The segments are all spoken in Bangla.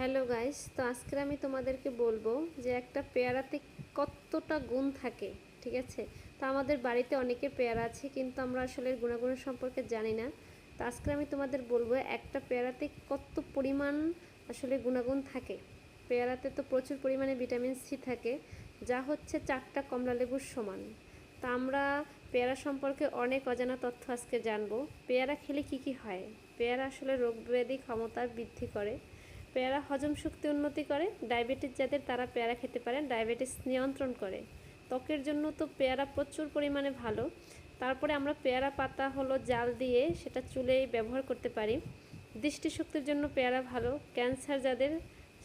হ্যালো গাইস তো আজকে আমি তোমাদেরকে বলব যে একটা পেয়ারাতে কতটা গুণ থাকে, ঠিক আছে? তো আমাদের বাড়িতে অনেকের পেয়ারা আছে, কিন্তু আমরা আসলে গুণাগুণ সম্পর্কে জানি না। তো আজকে আমি তোমাদের বলব একটা পেয়ারাতে কত পরিমাণ আসলে গুণাগুণ থাকে। পেয়ারাতে তো প্রচুর পরিমাণে ভিটামিন সি থাকে, যা হচ্ছে চারটা কমলা লেবুর সমান। তা আমরা পেয়ারা সম্পর্কে অনেক অজানা তথ্য আজকে জানব। পেয়ারা খেলে কি কি হয়? পেয়ারা আসলে রোগ ব্যাধি ক্ষমতা বৃদ্ধি করে। পেয়ারা হজম শক্তি উন্নতি করে। ডায়াবেটিস যাদের, তারা পেয়ারা খেতে পারেন ডায়াবেটিস নিয়ন্ত্রণ করে। ত্বকের জন্য তো পেয়ারা প্রচুর পরিমাণে ভালো। তারপরে আমরা পেয়ারা পাতা হলো জাল দিয়ে সেটা চুলে ব্যবহার করতে পারি। দৃষ্টিশক্তির জন্য পেয়ারা ভালো। ক্যান্সার যাদের,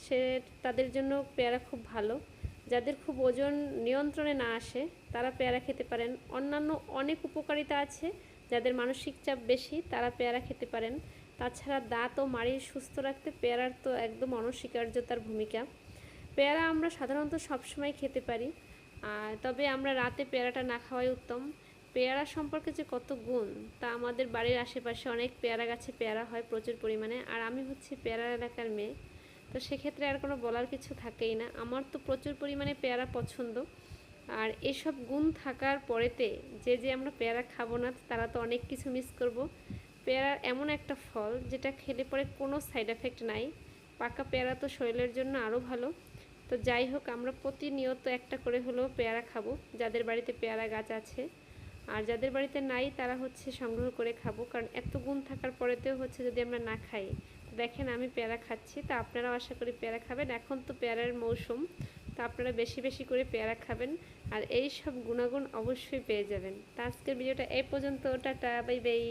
সে তাদের জন্য পেয়ারা খুব ভালো। যাদের খুব ওজন নিয়ন্ত্রণে না আসে, তারা পেয়ারা খেতে পারেন। অন্যান্য অনেক উপকারিতা আছে। যাদের মানসিক চাপ বেশি, তারা পেয়ারা খেতে পারেন। তাছাড়া দাঁত ও মাড়ি সুস্থ রাখতে পেয়ারার তো একদম অনস্বীকার্যতার ভূমিকা। পেয়ারা আমরা সাধারণত সবসময় খেতে পারি, আর তবে আমরা রাতে পেয়ারাটা না খাওয়াই উত্তম। পেয়ারা সম্পর্কে যে কত গুণ, তা আমাদের বাড়ির আশেপাশে অনেক পেয়ারা গাছে পেয়ারা হয় প্রচুর পরিমাণে, আর আমি হচ্ছি পেয়ারা এলাকার মেয়ে। তো সেক্ষেত্রে আর কোনো বলার কিছু থাকেই না। আমার তো প্রচুর পরিমাণে পেয়ারা পছন্দ, আর এসব গুণ থাকার পরেতে যে যে আমরা পেয়ারা খাব না, তারা তো অনেক কিছু মিস করব। পেয়ারা এমন একটা ফল যেটা খেলে পরে কোনো সাইড এফেক্ট নাই। পাকা পেয়ারা তো শরীরের জন্য আরও ভালো। তো যাই হোক, আমরা প্রতিনিয়ত একটা করে হলেও পেয়ারা খাব। যাদের বাড়িতে পেয়ারা গাছ আছে আর যাদের বাড়িতে নাই, তারা হচ্ছে সংগ্রহ করে খাব। কারণ এত গুণ থাকার পরেতেও হচ্ছে যদি আমরা না খাই দেখেন আমি পেয়ারা খাচ্ছি, তা আপনারাও আশা করি পেয়ারা খাবেন। এখন তো পেয়ারার মৌসুম, তা আপনারা বেশি বেশি করে পেয়ারা খাবেন। আর এই সব গুণাগুণ অবশ্যই পেয়ে যাবেন। তা আজকের ভিডিওটা এই পর্যন্ত। Tata, bye bye.